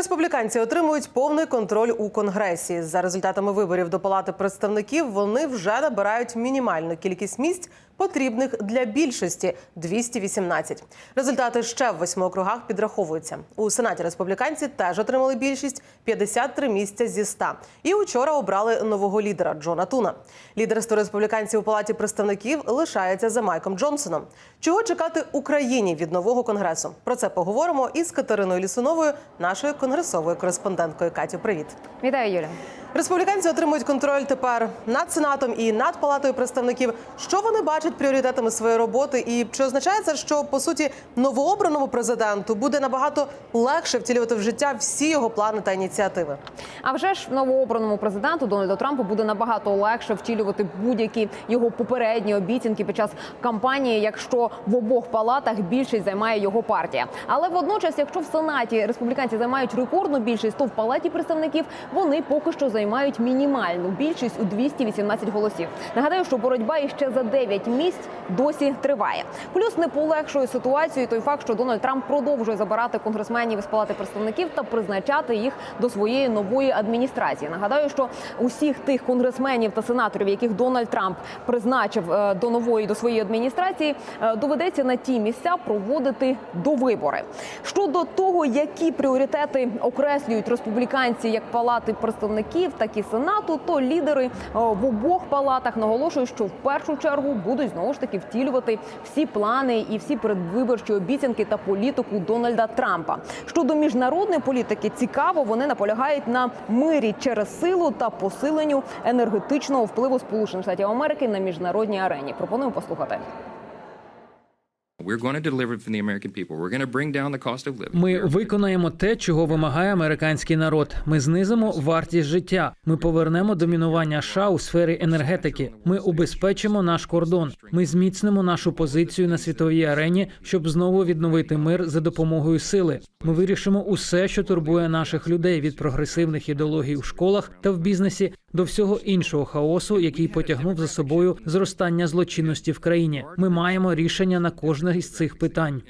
Республіканці отримують повний контроль у конгресі. За результатами виборів до палати представників вони вже набирають мінімальну кількість місць, потрібних для більшості 218. Результати ще в восьми округах підраховуються. У сенаті республіканці теж отримали більшість 53 місця зі 100. І учора обрали нового лідера Джона Туна. Лідерство республіканців у палаті представників лишається за Майком Джонсоном. Чого чекати Україні від нового конгресу? Про це поговоримо із Катериною Лісуновою, нашою конгресовою кореспонденткою. Катю, привіт. Вітаю, Юля. Республіканці отримують контроль тепер над сенатом і над палатою представників. Що вони бачать пріоритетами своєї роботи, і чи означає це, що по суті новообраному президенту буде набагато легше втілювати в життя всі його плани та ініціативи? А вже ж новообраному президенту Дональду Трампу буде набагато легше втілювати будь-які його попередні обіцянки під час кампанії, якщо в обох палатах більшість займає його партія. Але водночас, якщо в сенаті республіканці займають рекордну більшість, то в палаті представників вони поки що займають мінімальну більшість у 218 голосів. Нагадаю, що боротьба іще за 9 місць досі триває. Плюс не полегшує ситуацію той факт, що Дональд Трамп продовжує забирати конгресменів із палати представників та призначати їх до своєї нової адміністрації. Нагадаю, що усіх тих конгресменів та сенаторів, яких Дональд Трамп призначив е, до нової до своєї адміністрації, е, доведеться на ті місця проводити довибори. Щодо того, які пріоритети окреслюють республіканці як палати представників, так і сенату, то лідери е, в обох палатах наголошують, що в першу чергу будуть знову ж таки втілювати всі плани і всі передвиборчі обіцянки та політику Дональда Трампа. Щодо міжнародної політики, цікаво, вони наполягають на мирі через силу та посиленню енергетичного впливу Сполучених Штатів Америки на міжнародній арені. Пропоную послухати. Ми виконаємо те, чого вимагає американський народ. Ми знизимо вартість життя. Ми повернемо домінування США у сфері енергетики. Ми убезпечимо наш кордон. Ми зміцнимо нашу позицію на світовій арені, щоб знову відновити мир за допомогою сили. Ми вирішимо усе, що турбує наших людей від прогресивних ідеологій у школах та в бізнесі до всього іншого хаосу, який потягнув за собою зростання злочинності в країні. Ми маємо рішення на кожне із цих питань.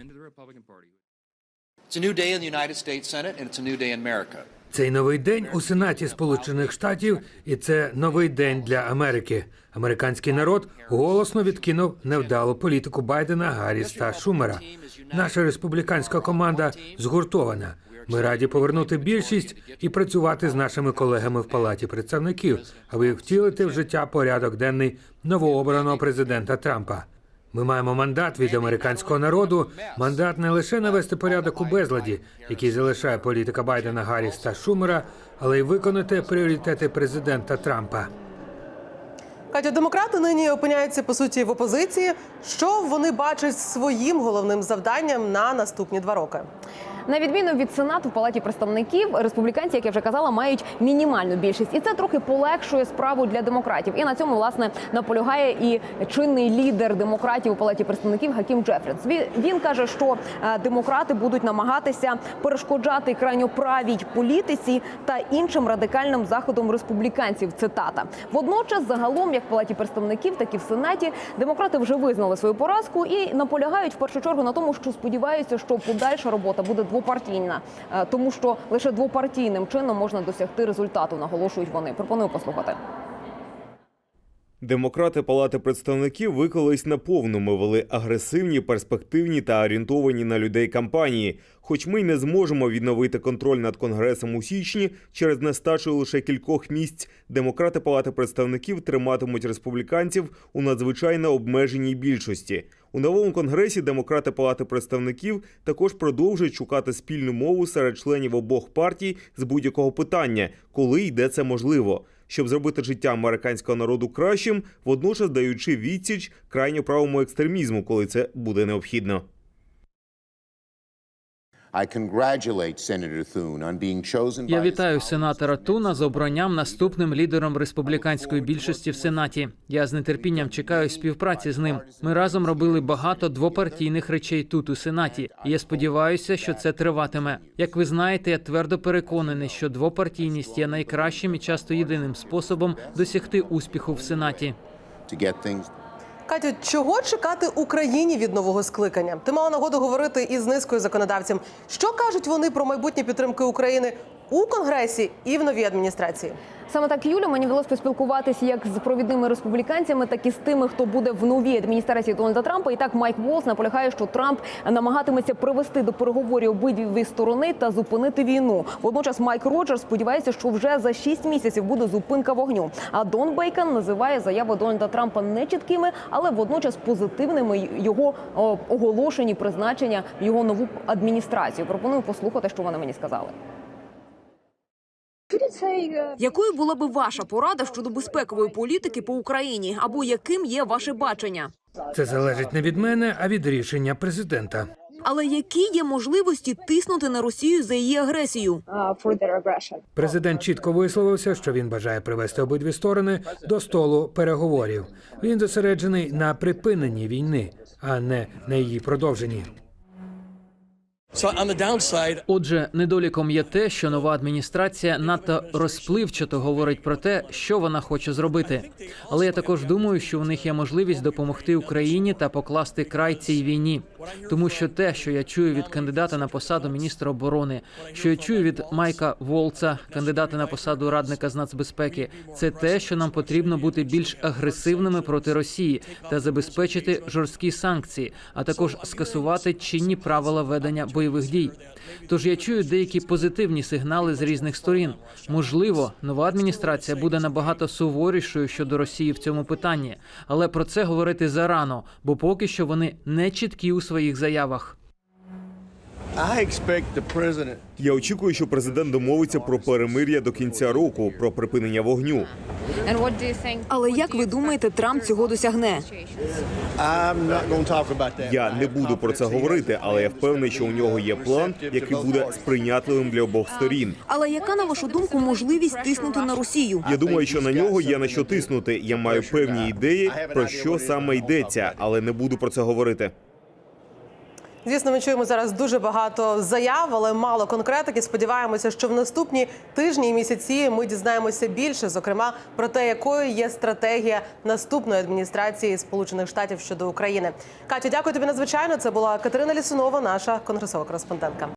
Цей новий день у Сенаті Сполучених Штатів, і це новий день для Америки. Американський народ голосно відкинув невдалу політику Байдена, Гарріс та Шумера. Наша республіканська команда згуртована. Ми раді повернути більшість і працювати з нашими колегами в палаті представників, аби втілити в життя порядок денний новообраного президента Трампа. Ми маємо мандат від американського народу. Мандат не лише навести порядок у безладі, який залишає політика Байдена, Гарріс та Шумера, але й виконати пріоритети президента Трампа. Катя, демократи нині опиняються по суті в опозиції. Що вони бачать своїм головним завданням на наступні два роки? На відміну від сенату в палаті представників, республіканці, як я вже казала, мають мінімальну більшість, і це трохи полегшує справу для демократів. І на цьому власне наполягає і чинний лідер демократів у палаті представників Хакім Джефріс. Він, каже, що е, демократи будуть намагатися перешкоджати крайньоправій політиці та іншим радикальним заходам республіканців. Цитата водночас, загалом, як в палаті представників, так і в сенаті, демократи вже визнали свою поразку і наполягають в першу чергу на тому, що сподіваються, що подальша робота буде двопартійна, е, тому що лише двопартійним чином можна досягти результату. Наголошують вони. Пропоную послухати. Демократи Палати представників виклались на повному, вели агресивні, перспективні та орієнтовані на людей кампанії. Хоч ми й не зможемо відновити контроль над конгресом у січні через нестачу лише кількох місць, демократи Палати представників триматимуть республіканців у надзвичайно обмеженій більшості. У новому конгресі демократи Палати представників також продовжують шукати спільну мову серед членів обох партій з будь-якого питання, коли йде це можливо щоб зробити життя американського народу кращим, водночас даючи відсіч крайньо правому екстремізму, коли це буде необхідно. Я вітаю сенатора Туна з обранням наступним лідером республіканської більшості в сенаті. Я з нетерпінням чекаю співпраці з ним. Ми разом робили багато двопартійних речей тут у сенаті. І я сподіваюся, що це триватиме. Як ви знаєте, я твердо переконаний, що двопартійність є найкращим і часто єдиним способом досягти успіху в сенаті. Катю, чого чекати Україні від нового скликання? Ти мала нагоду говорити із низкою законодавців. Що кажуть вони про майбутнє підтримки України у конгресі і в новій адміністрації? Саме так Юля мені вдалося поспілкуватися як з провідними республіканцями, так і з тими, хто буде в новій адміністрації Дональда Трампа. І так Майк Волс наполягає, що Трамп намагатиметься привести до переговорів обидві сторони та зупинити війну. Водночас Майк Роджерс сподівається, що вже за 6 місяців буде зупинка вогню. А Дон Бейкон називає заяви Дональда Трампа нечіткими, але водночас позитивними його оголошені призначення його нову адміністрацію. Пропоную послухати, що вони мені сказали. Якою була би ваша порада щодо безпекової політики по Україні, або яким є ваше бачення? Це залежить не від мене, а від рішення президента. Але які є можливості тиснути на Росію за її агресію? Президент чітко висловився, що він бажає привести обидві сторони до столу переговорів. Він зосереджений на припиненні війни, а не на її продовженні. Отже, недоліком є те, що нова адміністрація надто розпливчато говорить про те, що вона хоче зробити. Але я також думаю, що у них є можливість допомогти Україні та покласти край цій війні. Тому що те, що я чую від кандидата на посаду міністра оборони, що я чую від Майка Волца, кандидата на посаду радника з нацбезпеки, це те, що нам потрібно бути більш агресивними проти Росії та забезпечити жорсткі санкції, а також скасувати чинні правила ведення бойових дій. Тож я чую деякі позитивні сигнали з різних сторін. Можливо, нова адміністрація буде набагато суворішою щодо Росії в цьому питанні, але про це говорити зарано, бо поки що вони не чіткі у своїх заявах. Я очікую, що президент домовиться про перемир'я до кінця року, про припинення вогню. Але як ви думаєте, Трамп цього досягне? Я не буду про це говорити, але я впевнений, що у нього є план, який буде сприйнятливим для обох сторін. Але яка на вашу думку можливість тиснути на Росію? Я думаю, що на нього є на що тиснути. Я маю певні ідеї про що саме йдеться, але не буду про це говорити. Звісно, ми чуємо зараз дуже багато заяв, але мало конкретики. Сподіваємося, що в наступні тижні і місяці ми дізнаємося більше, зокрема про те, якою є стратегія наступної адміністрації Сполучених Штатів щодо України. Катю, дякую тобі надзвичайно. Це була Катерина Лісунова, наша конгресова кореспондентка.